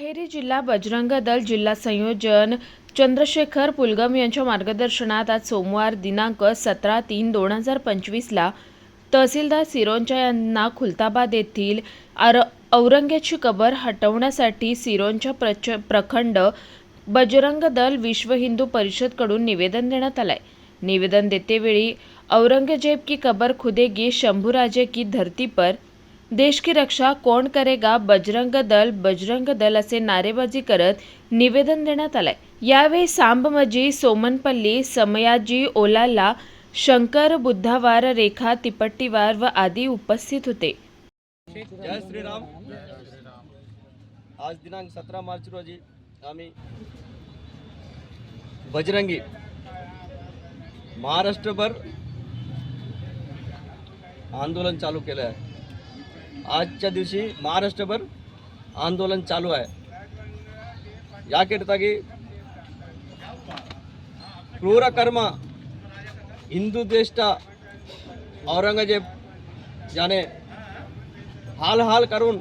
अहेरी जिल्हा बजरंग दल जिल्हा संयोजन चंद्रशेखर पुलगम यांच्या मार्गदर्शनात आज सोमवार दिनांक सतरा तीन दोन हजार पंचवीसला तहसीलदार सिरोंचा यांना खुलताबाद येथील आर औरंग्याची कबर हटवण्यासाठी सिरोंचा प्रच प्रखंड बजरंग दल विश्व हिंदू परिषदकडून निवेदन देण्यात आलंय. निवेदन देतेवेळी औरंगजेब की कबर खुदेगी शंभूराजे की धरती पर देश की रक्षा कोण करेगा? बजरंग दल बजरंग दल असे नारेबाजी करत निवेदन देण्यात आलंय. यावेळी सांबमजी सोमनपल्ली समयाजी ओलाला शंकर बुद्धावार रेखा तिपट्टीवार व आदी उपस्थित होते. जय श्रीराम. आज दिनांक सतरा मार्च रोजी आम्ही बजरंगी महाराष्ट्रभर आंदोलन चालू केलं आहे. आजच्या दिवशी महाराष्ट्रभर आंदोलन चालू आहे. याकरिता की क्रूरकर्म हिंदू देष्टा औरंगजेब याने हाल हाल करून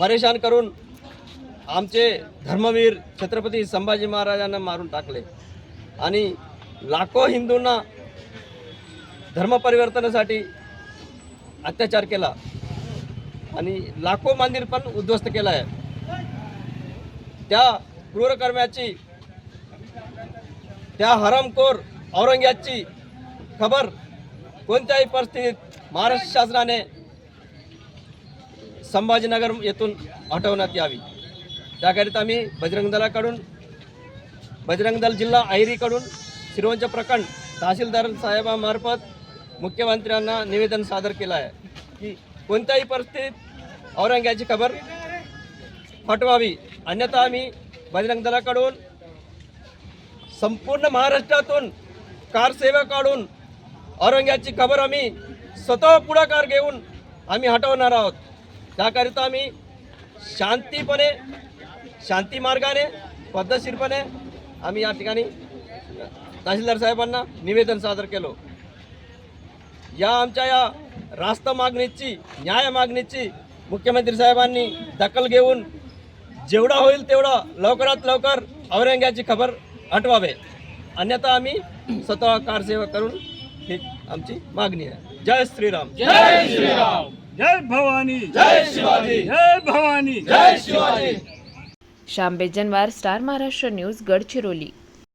परेशान करून आमचे धर्मवीर छत्रपती संभाजी महाराजांना मारून टाकले. आणि लाखो हिंदूंना धर्मपरिवर्तनासाठी अत्याचार केला. आणि लाखो मंदिर पण उद्ध्वस्त केलं आहे. त्या क्रूरकर्म्याची त्या हरामखोर औरंग्याची खबर कोणत्याही परिस्थितीत महाराष्ट्र शासनाने संभाजीनगर येथून हटवण्यात यावी. त्याकरिता आम्ही बजरंग दलाकडून बजरंग दल जिल्हा अहिरीकडून सिरोंचा प्रखंड तहसीलदार साहेबामार्फत मुख्यमंत्र्यांना निवेदन सादर केलं आहे की कोणत्याही परिस्थितीत औरंग्याची खबर हटवावी अन्यथा आम्ही बजरंग दलाकडून संपूर्ण महाराष्ट्रातून कारसेवा काढून औरंग्याची खबर आम्ही स्वतः पुढाकार घेऊन आम्ही हटवणार आहोत. त्याकरिता आम्ही शांतीपणे शांती मार्गाने पद्धतशीरपणे आम्ही या ठिकाणी तहसीलदार साहेबांना निवेदन सादर केलो. या आमच्या या रास्त मागणीची न्याय मागणीची मुख्यमंत्री साहेबांनी दखल घेऊन जेवढा होईल तेवढा लवकरात लवकर औरंग्याची खबर हटवावे. अन्यथा आम्ही स्वतः कारसेवा करून ही आमची मागणी आहे. जय श्रीराम. जय श्रीराम. जय भवानी. जय शिवाजी. जय भवानी. जय Shivaji. Shyam Bejanwar star Maharashtra news Gadchiroli.